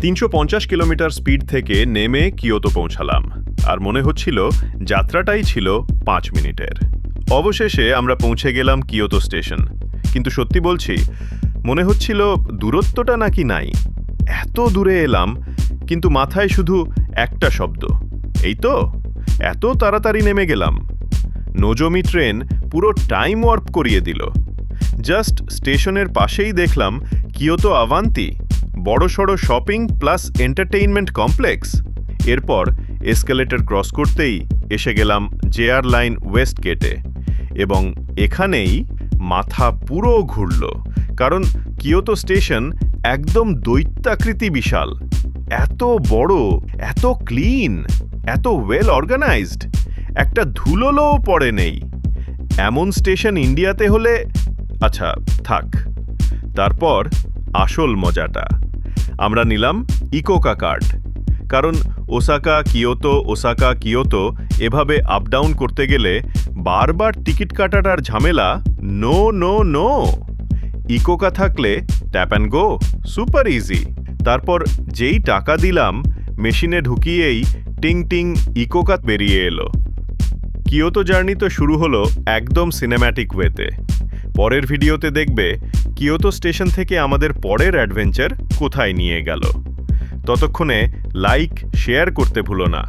তিনশো পঞ্চাশ kilometre speed থেকে নেমে কিয়োতো পৌঁছালাম। আর মনে হচ্ছিল যাত্রাটাই ছিল পাঁচ মিনিটের। অবশেষে আমরা পৌঁছে গেলাম কিয়োতো স্টেশন। কিন্তু সত্যি বলছি, মনে হচ্ছিল দূরত্বটা নাকি নাই। এত দূরে এলাম, কিন্তু মাথায় শুধু একটা শব্দ। এই তো, এত তাড়াতাড়ি নেমে গেলাম। নোজমি ট্রেন পুরো টাইম ওয়ার্প করিয়ে দিল। জাস্ট স্টেশনের পাশেই দেখলাম কিয়োতো আভান্তি। বড়সড় শপিং প্লাস এন্টারটেইনমেন্ট কমপ্লেক্স। এরপর এসকেলেটর ক্রস করতেই এসে গেলাম জেআর লাইন ওয়েস্ট গেটে। এবং এখানেই মাথা পুরো ঘুরল, কারণ কিয়োতো স্টেশন একদম দৈত্যাকৃতি বিশাল। এত বড়, এত ক্লিন, এত ওয়েল অর্গানাইজড, একটা ধুলোলোও পড়ে নেই। এমন স্টেশন ইন্ডিয়াতে হলে আচ্ছা থাক। তারপর আসল মজাটা। আমরা নিলাম ইকোকা কার্ড। কারণ ওসাকা, কিয়োতো ওসাকা, কিয়োতো এভাবে আপ ডাউন করতে গেলে বারবার টিকিট কাটাটার ঝামেলা নো নো নো ইকোকা থাকলে tap and go super easy তারপর যেই টাকা দিলাম, মেশিনে ঢুকিয়েই টিং টিং ইকোকা বেরিয়ে এলো। কিয়োতো জার্নি তো শুরু হলো একদম সিনেম্যাটিক ওয়েতে পরের ভিডিওতে দেখবে কিয়োতো স্টেশন থেকে আমাদের পরের অ্যাডভেঞ্চার কোথায় নিয়ে গেল। ততক্ষণে লাইক, শেয়ার করতে ভুলো না।